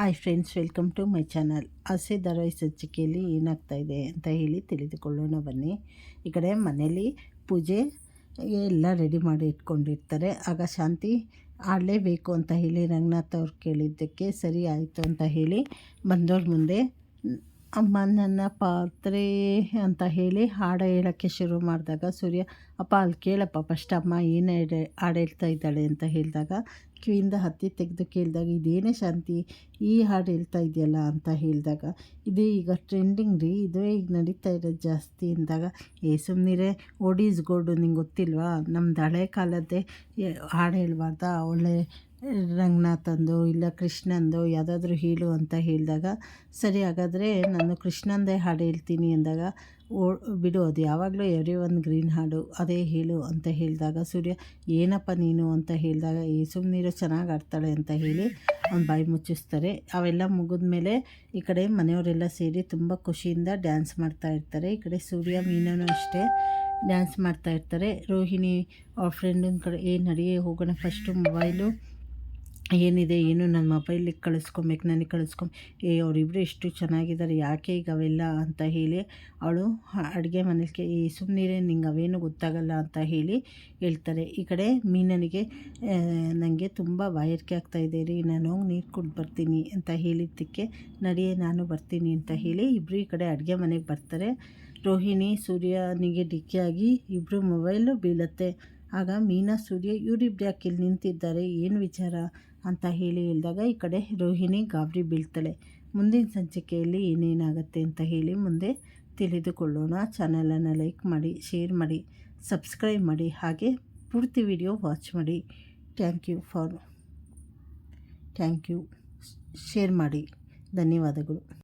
Hi friends, welcome to my channel. ಹಸಿ ಧಾರಾವಾಹಿ ಸಂಚಿಕೆಯಲ್ಲಿ ಏನಾಗ್ತಾ ಇದೆ ಅಂತ ಹೇಳಿ ತಿಳಿದುಕೊಳ್ಳೋಣ ಬನ್ನಿ. ಈ ಕಡೆ ಮನೇಲಿ ಪೂಜೆ ಎಲ್ಲ ರೆಡಿ ಮಾಡಿ ಇಟ್ಕೊಂಡಿರ್ತಾರೆ. ಆಗ ಶಾಂತಿ ಆಡಲೇಬೇಕು ಅಂತ ಹೇಳಿ ರಂಗನಾಥ್ ಅವ್ರು ಕೇಳಿದ್ದಕ್ಕೆ ಸರಿ ಆಯಿತು ಅಂತ ಹೇಳಿ ಬಂದವ್ರ ಮುಂದೆ ಅಮ್ಮ ನನ್ನ ಪಾತ್ರೆ ಅಂತ ಹೇಳಿ ಹಾಡು ಹೇಳೋಕ್ಕೆ ಶುರು ಮಾಡಿದಾಗ ಸೂರ್ಯ, ಅಪ್ಪ, ಅಲ್ಲಿ ಕೇಳಪ್ಪ, ಫಸ್ಟ್ ಅಮ್ಮ ಏನು ಹಾಡು ಹೇಳ್ತಾ ಇದ್ದಾಳೆ ಅಂತ ಹೇಳಿದಾಗ, ಕಿವಿಯಿಂದ ಹತ್ತಿ ತೆಗೆದು ಕೇಳಿದಾಗ, ಇದೇನೇ ಶಾಂತಿ, ಈ ಹಾಡು ಹೇಳ್ತಾ ಇದೆಯಲ್ಲ? ಅಂತ ಹೇಳಿದಾಗ, ಇದು ಈಗ ಟ್ರೆಂಡಿಂಗ್ ರೀ, ಇದೇ ಈಗ ನಡೀತಾ ಇರೋದು ಜಾಸ್ತಿ, ಅಂದಾಗ, ಏ ಸುಮ್ಮನಿರೇ ಓಡೀಸ್ ಗೋಲ್ಡು ನಿಂಗೆ ಗೊತ್ತಿಲ್ವಾ? ನಮ್ದು ಹಳೆ ಕಾಲದ್ದೇ ಹಾಡು ಹೇಳಬಾರ್ದ ಒಳ್ಳೆ ರಂಗನಾಥಂದು ಇಲ್ಲ ಕೃಷ್ಣಂದು ಯಾವುದಾದ್ರೂ ಹೇಳು ಅಂತ ಹೇಳಿದಾಗ, ಸರಿ, ಹಾಗಾದರೆ ನಾನು ಕೃಷ್ಣಂದೇ ಹಾಡು ಹೇಳ್ತೀನಿ ಅಂದಾಗ, ಓ, ಬಿಡು, ಅದು ಯಾವಾಗಲೂ ಎವ್ರಿ ಒನ್ ಗ್ರೀನ್ ಹಾಡು, ಅದೇ ಹೇಳು ಅಂತ ಹೇಳಿದಾಗ ಸೂರ್ಯ, ಏನಪ್ಪ ನೀನು? ಅಂತ ಹೇಳಿದಾಗ ಈ ಸುಮ್ಮನೀರು ಚೆನ್ನಾಗಿ ಆಡ್ತಾಳೆ ಅಂತ ಹೇಳಿ ಅವ್ನು ಬಾಯಿ ಮುಚ್ಚಿಸ್ತಾರೆ. ಅವೆಲ್ಲ ಮುಗಿದ ಮೇಲೆ ಈ ಕಡೆ ಮನೆಯವರೆಲ್ಲ ಸೇರಿ ತುಂಬ ಖುಷಿಯಿಂದ ಡ್ಯಾನ್ಸ್ ಮಾಡ್ತಾ ಇರ್ತಾರೆ. ಈ ಕಡೆ ಸೂರ್ಯ ಮೀನೂ ಅಷ್ಟೇ ಡ್ಯಾನ್ಸ್ ಮಾಡ್ತಾ ಇರ್ತಾರೆ. ರೋಹಿಣಿ, ಅವ್ರ ಫ್ರೆಂಡಿನ ಕಡೆ ಏನು ನಡೆಯೇ, ಹೋಗೋಣ ಫಸ್ಟು ಮೊಬೈಲು ಏನಿದೆ, ಏನು ನನ್ನ ಮೊಬೈಲಿಗೆ ಕಳಿಸ್ಕೊಬೇಕು, ನನಗೆ ಕಳಿಸ್ಕೊ, ಏ ಅವರಿಬ್ಬರು ಎಷ್ಟು ಚೆನ್ನಾಗಿದ್ದಾರೆ, ಯಾಕೆ ಈಗ ಅವೆಲ್ಲ ಅಂತ ಹೇಳಿ ಅವಳು ಅಡುಗೆ ಮನೇಲಿ ಈ ಸುಮ್ಮನೆ ನಿಂಗೆ ಅವೇನು ಗೊತ್ತಾಗಲ್ಲ ಅಂತ ಹೇಳಿ ಹೇಳ್ತಾರೆ. ಈ ಕಡೆ ಮೀನನಿಗೆ ನನಗೆ ತುಂಬ ಬಾಯಾರಿಕೆ ಆಗ್ತಾಯಿದೆ ರೀ, ನಾನು ಹೋಗಿ ನೀರು ಕುಡ್ದು ಬರ್ತೀನಿ ಅಂತ ಹೇಳಿದ್ದಕ್ಕೆ, ನಡಿಯೇ, ನಾನು ಬರ್ತೀನಿ ಅಂತ ಹೇಳಿ ಇಬ್ಬರು ಈ ಕಡೆ ಅಡುಗೆ ಮನೆಗೆ ಬರ್ತಾರೆ. ರೋಹಿಣಿ ಸೂರ್ಯನಿಗೆ ಡಿಕ್ಕಿಯಾಗಿ ಇಬ್ಬರು ಮೊಬೈಲು ಬೀಳುತ್ತೆ. ಆಗ ಮೀನಾ, ಸೂರ್ಯ ಯಾಕೆ ಇಲ್ಲಿ ನಿಂತಿದ್ದಾರೆ? ಏನು ವಿಚಾರ? ಅಂತ ಹೇಳಿ ಹೇಳಿದಾಗ, ಈ ಕಡೆ ರೋಹಿಣಿ ಗಾಬರಿ ಬೀಳ್ತಾಳೆ. ಮುಂದಿನ ಸಂಚಿಕೆಯಲ್ಲಿ ಏನೇನಾಗುತ್ತೆ ಅಂತ ಹೇಳಿ ಮುಂದೆ ತಿಳಿದುಕೊಳ್ಳೋಣ. ಚಾನಲನ್ನು ಲೈಕ್ ಮಾಡಿ, ಶೇರ್ ಮಾಡಿ, ಸಬ್ಸ್ಕ್ರೈಬ್ ಮಾಡಿ, ಹಾಗೆ ಪೂರ್ತಿ ವಿಡಿಯೋ ವಾಚ್ ಮಾಡಿ. Thank you for, thank you. Share ಮಾಡಿ. ಧನ್ಯವಾದಗಳು.